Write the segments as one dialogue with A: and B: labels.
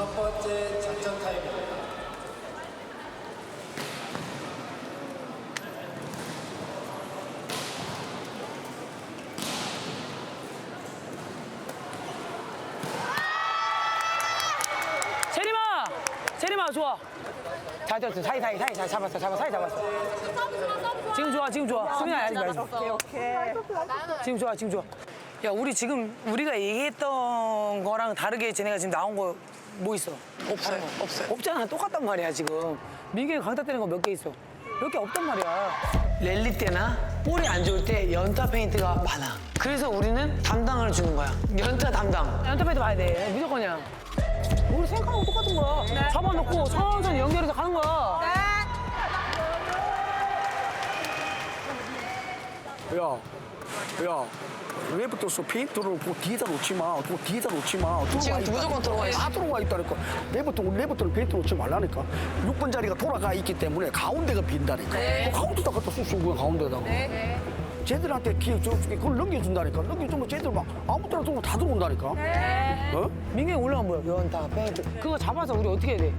A: 첫 번째 작전 타임입니다.
B: 세리마! 세리마 좋아. 잘 됐어. 사이 사이 사이 잘 잡았어. 잡았어. 사이 잡았어. 지금 좋아. 지금 좋아. 수빈아 아직 말지 마. 지금 좋아. 지금 좋아. 야 우리 지금 우리가 얘기했던 거랑 다르게 쟤네가 지금 나온 거 뭐 있어? 없어요. 없어요. 없잖아. 똑같단 말이야 지금. 민규가 강타 때리는 거 몇 개 있어? 몇 개 없단 말이야. 랠리 때나 볼이 안 좋을 때 연타 페인트가 많아. 그래서 우리는 담당을 주는 거야. 연타 담당. 연타 페인트 봐야 돼. 무조건이야. 우리 생각하고 똑같은 거야. 잡아놓고 천천히 연결해서 가는 거야.
C: 야, 야, 왜부터 서 페인트를 그 뒤에다 놓지 마. 그 뒤에다 놓지 마. 지금 무조건 들어와 있어. 다 들어와 있다니까. 왜부터 왜부터는 페인트 놓지 말라니까. 6번 자리가 돌아가 있기 때문에 가운데가 빈다니까. 그 가운데다 갖다 쑥쑥 그냥 가운데다가. 쟤들한테 기회 줘줄게. 그걸 넘겨준다니까. 넘겨주면 쟤들 막 아무 때나 들어오면 다 들어온다니까. 어?
B: 민경이 올라간 뭐야? 연타, 페인트. 그거 잡아서 우리 어떻게 해야 돼?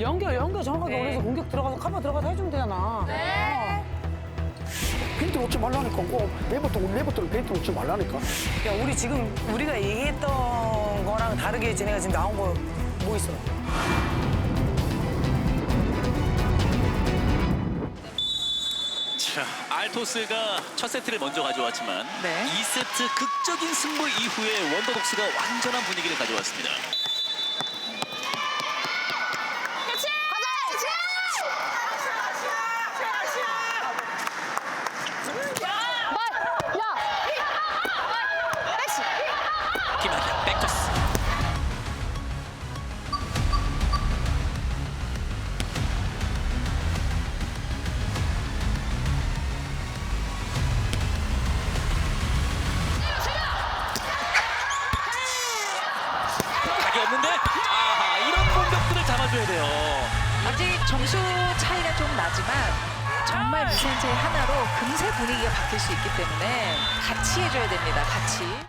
B: 연결, 연결 정확하게 올려서 공격 들어가서 카바 들어가서 해주면 되잖아.
C: 페 인트 놓지 말라니까. 그 왜부터 왜부터는 페인트 놓지 말라니까.
B: 야, 우리 지금 우리가 얘기했던 거랑 다르게 쟤네가 지금 나온 거 뭐 있어?
D: 자, 알토스가 첫 세트를 먼저 가져왔지만
E: 네.
D: 2세트 극적인 승부 이후에 원더독스가 완전한 분위기를 가져왔습니다. 없는데 아하 이런 공격들을 잡아줘야 돼요.
E: 아직 점수 차이가 좀 나지만 정말 미센체 하나로 금세 분위기가 바뀔 수 있기 때문에 같이 해줘야 됩니다. 같이.